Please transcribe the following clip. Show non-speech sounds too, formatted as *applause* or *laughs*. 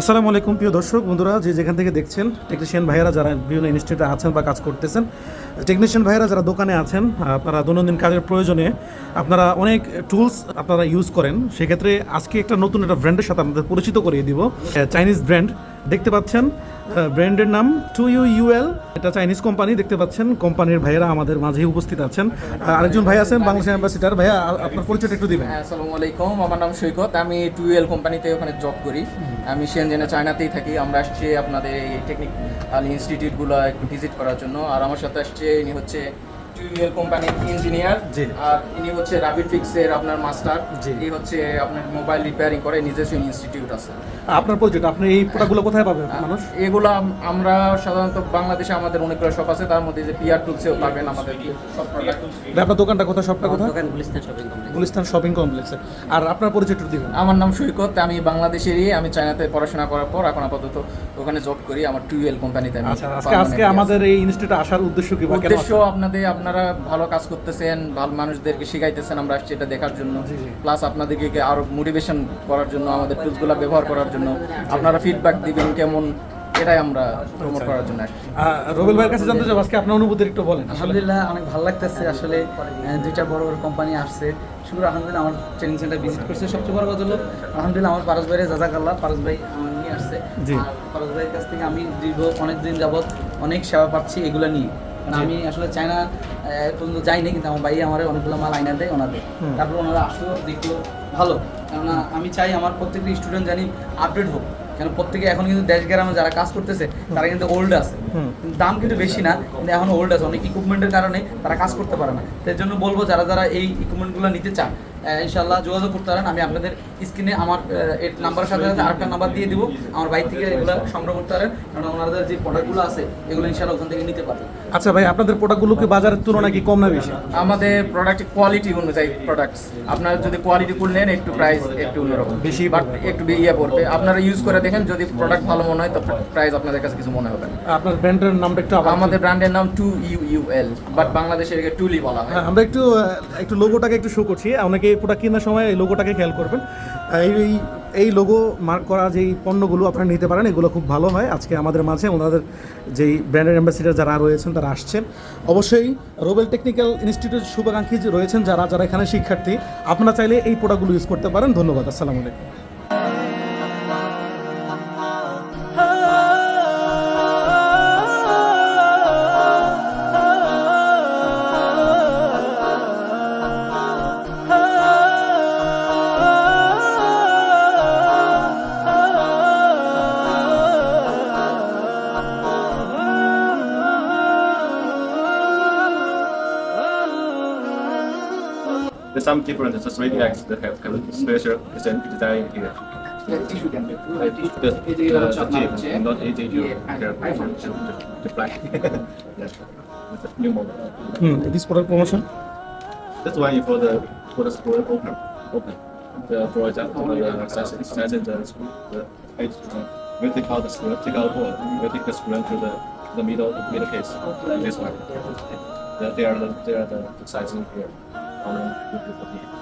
আসসালামু আলাইকুম, প্রিয় দর্শক, বন্ধুরা, যে যেখান থেকে দেখছেন টেকনিশিয়ান ভাইয়েরা যারা বিভিন্ন ইনস্টিটিউটে আছেন বা কাজ করতেছেন টেকনিশিয়ান ভাইয়েরা যারা দোকানে আছেন, আপনারা দৈনন্দিন কাজের প্রয়োজনে আপনারা অনেক টুলস আপনারা ইউজ করেন। সেক্ষেত্রে আজকে একটা নতুন একটা ব্র্যান্ডের সাথে আপনাদের পরিচিত করিয়ে দিব। চাইনিজ ব্র্যান্ড দেখতে পাচ্ছেন? ব্র্যান্ডের নাম টু ইউ ইউএল এটা চাইনিজ কোম্পানি, দেখতে পাচ্ছেন, কোম্পানির ভাইয়েরা আমাদের মাঝে উপস্থিত আছেন। আরেকজন ভাই আছেন, বাংলাদেশ অ্যাম্বাসিডার। ভাইয়া আপনার পরিচয়টা একটু দিবেন। হ্যাঁ আসসালামু আলাইকুম, আমার নাম সৈকত। আমি টু ইউএল কোম্পানিতে ওখানে জব করি। আমি সেনজেনে চায়নাতেই থাকি। আমরা আসছি আপনাদের এই টেকনিক্যাল ইনস্টিটিউটগুলো একটু ভিজিট করার জন্য। আর আমার সাথে আসছে, ইনি হচ্ছে কোম্পানির ইঞ্জিনিয়ার আর ইনি হচ্ছে রাবিট ফিক্সের আপনার মাস্টার এই হচ্ছে আপনার মোবাইল রিপেয়ারিং করে নিজস্ব ইনস্টিটিউট আছে। আপনার পরিচয়টা আপনি এই প্রোডাক্টগুলো কোথায় পাবেন মানুষ? এগুলো আমরা সাধারণত বাংলাদেশে আমাদের অনেকগুলো শপ আছে তার মধ্যে যে পিআর টুলসেও পাবেন আমাদের সব আপনার দোকানটা কোথায় শপটা কোথায়? দোকান Gulistan shopping complex Gulistan shopping কমপ্লেক্সে আর আপনার পরিচয় একটু দিবেন? আমার নাম সৈকত আমি বাংলাদেশেরই আমি চায়নাতে পড়াশোনা করার পর এখন আপাতত ওখানে জব করি আমার টুয়েল কোম্পানিতে আচ্ছা আজকে আমাদের এই ইনস্টিটিউটে আসার উদ্দেশ্য কি উদ্দেশ্য আপনাদের আপনারা ভালো কাজ করতেছেন ভালো মানুষদেরকে শিখাইতেছেন আমরা আসছি এটা দেখার জন্য। প্লাস আপনাদেরকে আরও মোটিভেশন করার জন্য আমাদের টুলসগুলো ব্যবহার করার জন্য আপনারা ফিডব্যাক দিবেন কেমন এটাই আমরা প্রমোট করার জন্য রবিল ভাইয়ের কাছে জানতে চাই আজকে আপনার অনুভূতি একটু বলেন। আলহামদুলিল্লাহ অনেক ভালো লাগতেছে। আসলে দুইটা বড় বড় কোম্পানি আসছে। শুক্র আলহামদুলিল্লাহ আমার ট্রেনিং সেন্টার ভিজিট করছে। সবচেয়ে বড় কথা হলো আলহামদুলিল্লাহ আমার পারস ভাইয়ের জাজাকাল্লাহ পারস ভাই আমার নিয়ে আসছে। পারস ভাইয়ের কাছ থেকে আমি দীর্ঘ অনেক দিন যাবত অনেক সেবা পাচ্ছি এগুলো নিয়ে। কারণ আমি আসলে চায়না পর্যন্ত যাইনি কিন্তু আমার ভাই আমার অনেকগুলো মাল আইনা দেয় ওনাদের তারপর ওনারা আসলো দেখল ভালো। কেননা আমি চাই আমার প্রত্যেকটি স্টুডেন্ট জানি আপডেট হোক। কেন প্রত্যেকে এখন কিন্তু দেশ গ্রামে যারা কাজ করতেছে তারা কিন্তু ওল্ড আছে। দাম কিন্তু বেশি না কিন্তু এখন ওল্ড আছে। অনেক ইকুইপমেন্টের কারণে তারা কাজ করতে পারে না। তার জন্য বলব যারা যারা এই ইকুইপমেন্টগুলো নিতে চান ইনশাল্লাহ যোগাযোগ করতে পারেন। আমি আপনাদের স্ক্রিনে আমার এই নাম্বারের সাথে সাথে আরেকটা নাম্বার দিয়ে দিব। আমার বাইক থেকে এগুলো সংগ্রহ করতে পারেন। কারণ ওনাদের যে প্রোডাক্টগুলো আছে এগুলো ইনশাল্লাহ ওখান থেকে নিতে পারবেন। আচ্ছা ভাই আপনাদের প্রোডাক্টগুলো কি বাজারের তুলনায় কি কম না বেশি? আমাদের প্রোডাক্টের কোয়ালিটি অনুযায়ী প্রোডাক্টস আপনারা যদি কোয়ালিটি ফুল নেন একটু প্রাইস একটু অন্যরকম। বেশি বাট একটু ইয়ে পড়বে। আপনারা ইউজ করে দেখেন যদি প্রোডাক্ট ভালো মনে হয় তো প্রাইস আপনাদের কাছে কিছু মনে হবে না। আপনার ব্র্যান্ডের নামটা একটু আমাদের ব্র্যান্ডের নাম two U U L but বাংলাদেশে এটাকে টুলি বলা হয়। হ্যাঁ, আমরা একটু একটু লোগোটাকে একটু শো করছি। অনেকে প্রোডাক্ট কেনার সময় এই লোগোটাকে খেয়াল করবেন। এই, এই- লোগো মার্ক করা যেই পণ্যগুলো আপনারা নিতে পারেন, এগুলো খুব ভালো হয়। আজকে আমাদের মাঝে ওনাদের যেই ব্র্যান্ডের অ্যাম্বাসিডার যারা রয়েছেন, তারা আসছেন অবশ্যই রোবেল টেকনিক্যাল ইনস্টিটিউট শুভাকাঙ্ক্ষী রয়েছেন, যারা যারা এখানে শিক্ষার্থী, আপনারা চাইলে এই প্রোডাক্টগুলো ইউজ করতে পারেন। ধন্যবাদ, আসসালামু আলাইকুম। There's some different three acts that have kind of special design here. The, the, uh, the chip, not easy to to fly. *laughs* That's new model. Hmm, this product promotion? This one is for the for the school open open. The, for example, the size, the school the page we take out the screw, take out the board, we take the screw to the the middle middle case. This one. They are the they are the sizing here. ちょっと待って。